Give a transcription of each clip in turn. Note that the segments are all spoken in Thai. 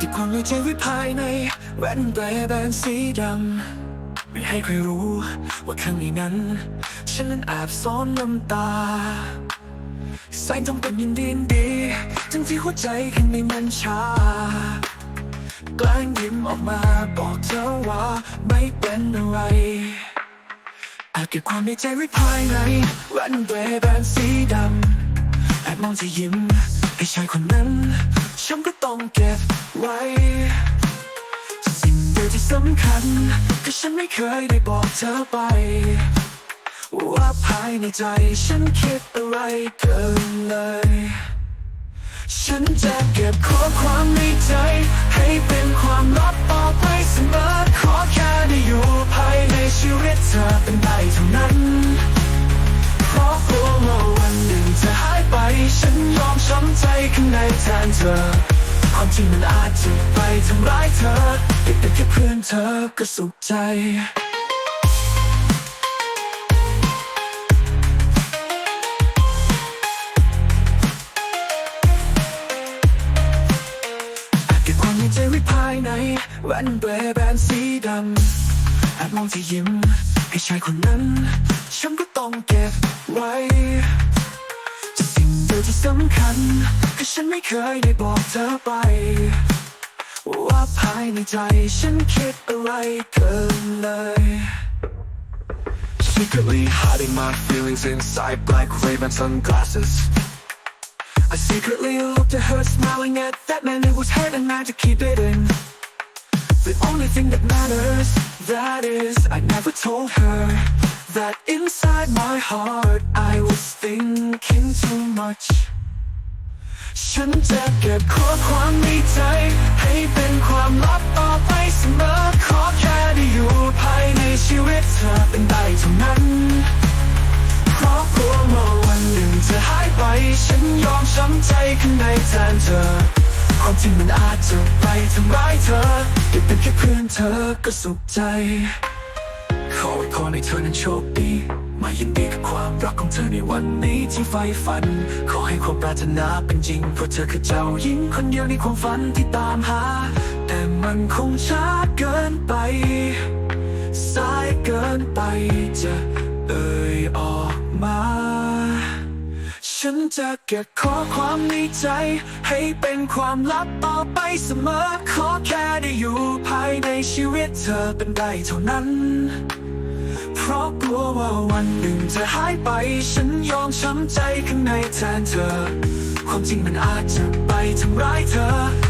ติดความในใจไว้ภายในแว่นแบรแบนสีดำ ไม่ให้ใครรู้ว่าข้างในนั้น ฉันนั้นแอบซ่อนน้ำตาใส่ต้องเป็นยินดีดีทั้งที่หัวใจข้างในมันชา กล้งยิ้มออกมาบอกเธอว่าไม่เป็นอะไรอบเก็บความในใจไว้ภายในแว่นเบแบนสีดำแอบมองเธอยิ้ม ให้ชายคนนั้น ฉันก็ต้องเก็บไว้ สิ่งเดียวที่สำคัญคือฉันไม่เคยได้บอกเธอไป ว่าภายในใจฉันคิดอะไรเกินเลย ฉันจะเก็บข้อความในใจ ให้เป็นความลับต่อไปเสมอขอแค่ได้อยู่ภายในชีวิตเธอเป็นได้เท่านั้น ใจข้างในแทนเธอ ความจริงมันอาจจะไปทำร้ายเธอแต่เป็นแค่เพื่อนเธอก็สุขใจเก็บความในใจไว้ภายในแว่นเบรแบนสีดำแอบมองที่ยิ้มให้ชายคนนั้น ฉันก็ต้องเก็บไว้ ที่สำคัญคือฉันไม่เคยได้บอกเธอไป ว่าภายในใจฉันคิดอะไรเกินเลย Secretly hiding my feelings inside black Ray-Ban sunglasses I secretly looked at her smiling at that man who was hurt and I had to keep it in The only thing that matters, that is I never told her That inside my heart I was thinking too much ฉันจะเก็บข้อความในใจ ให้เป็นความลับต่อไปเสมอ ขอแค่ได้อยู่ภายในชีวิตเธอเป็นได้เท่านั้น เพราะกลัวว่าวันหนึ่งจะหายไป ฉันยอมช้ำใจข้างในแทนเธอ ความจริงมันอาจจะไปทำร้ายเธอได้เป็นแค่เพื่อนเธอก็สุขใจ ขอให้พรให้เธอนั้นโชคดี มายินดีกับความรักของเธอในวันนี้ที่ใฝ่ฝัน ขอให้ความปรารถนาเป็นจริง เพราะเธอคือเจ้าหญิงคนเดียวในความฝันที่ตามหา แต่มันคงช้าเกินไป สายเกินไปจะเอ่ยออกมา ฉันจะเก็บข้อความในใจ ให้เป็นความลับต่อไปเสมอ ขอแค่ได้อยู่ภายในชีวิตเธอเป็นได้เท่านั้น กลัวว่าวันหนึ่งจะหายไป ฉันยอมช้ำใจข้างในแทนเธอ ความจริงมันอาจจะไปทำร้ายเธอ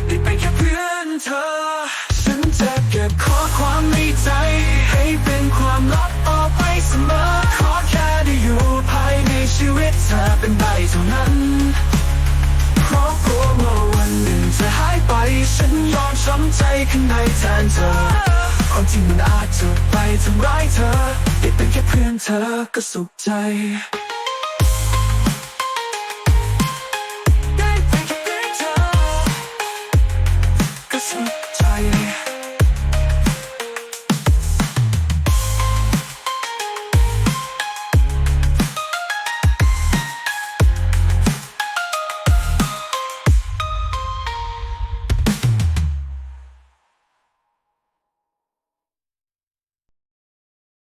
ได้เป็นแค่เพื่อนเธอ ฉันจะเก็บข้อความในใจ ให้เป็นความลับต่อไปเสมอ ขอแค่ได้อยู่ภายในชีวิตเธอเป็นได้เท่านั้นเพราะกลัวว่าวันหนึ่งจะหายไป ฉันยอมช้ำใจข้างในแทนเธอความจริงมันอาจจะไปทำร้ายเธอได้เป็น เธอก็สุขใจ